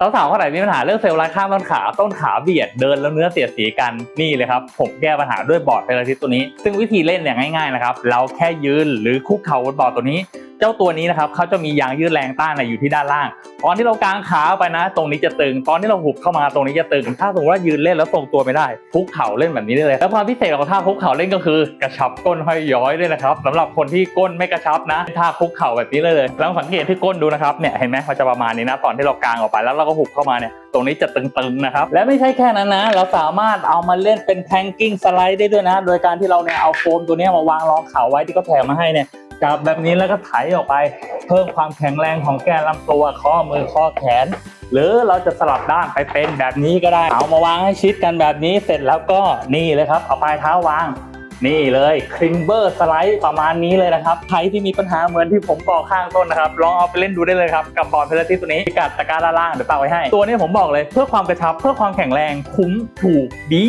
สาวๆคนไหนมีปัญหาเรื่องเซลล์ไร้ค่าต้นขาต้นขาเบียดเดินแล้วเนื้อเสียดสีกันนี่เลยครับผมแก้ปัญหาด้วยบอร์ดเพลาทิสตัวนี้ ซึ่งวิธีเล่นเนี่ยง่ายๆนะครับเราแค่ยืนหรือคุกเข่าบนบอร์ดตัวนี้ เจ้าตัวนี้นะครับเขาจะมียางยืดแรงต้านอยู่ที่ด้านล่าง ตอนที่เรากางขาไปนะ ตรงนี้จะตึง ตอนที่เราหุบเข้ามาตรงนี้จะตึง ถ้าสมมติว่ายืนเล่นแล้วทรงตัวไม่ได้คุกเข่าเล่นแบบนี้ได้เลย แล้วความพิเศษของท่าคุกเข่าเล่นก็คือกระชับก้นห้อยย้อยด้วยนะครับสำหรับคนที่ก้นไม่กระชับนะท่าคุกเข่าแบบนี้เลยลองสังเกตที่ก้นดูนะครับเนี่ยเห็นไหมมันจะประมาณนี้นะตอนที่เรากางออกไปแล้วเราก็หุบเข้ามาเนี่ยตรงนี้จะตึงๆนะครับ และไม่ใช่แค่นั้นนะ เราสามารถเอามาเล่นเป็นแทงกิ้งสไลด์ได้ด้วยนะ โดยการที่เราเนี่ยเอาโฟมตัวนี้มาวางรองเข่าไว้ที่เขาแถมมาให้เนี่ย จับแบบนี้แล้วก็ไถออกไป เพิ่มความแข็งแรงของแกนลำตัวข้อมือข้อแขน หรือเราจะสลับด้านไปเป็นแบบนี้ก็ได้ เอามาวางให้ชิดกันแบบนี้เสร็จแล้วก็นี่เลยครับ เอาปลายเท้าวางนี่เลยคลิงเบอร์สไลด์ประมาณนี้เลยนะครับใครที่มีปัญหาเหมือนที่ผมบอกข้างต้นนะครับ ลองเอาไปเล่นดูได้เลยครับ กับบอลเพลทิสตัวนี้พิกัดตะกร้าด้านล่างเดี๋ยวตากไว้ให้ ตัวนี้ผมบอกเลยเพื่อความกระชับเพื่อความแข็งแรงคุ้มถูกดี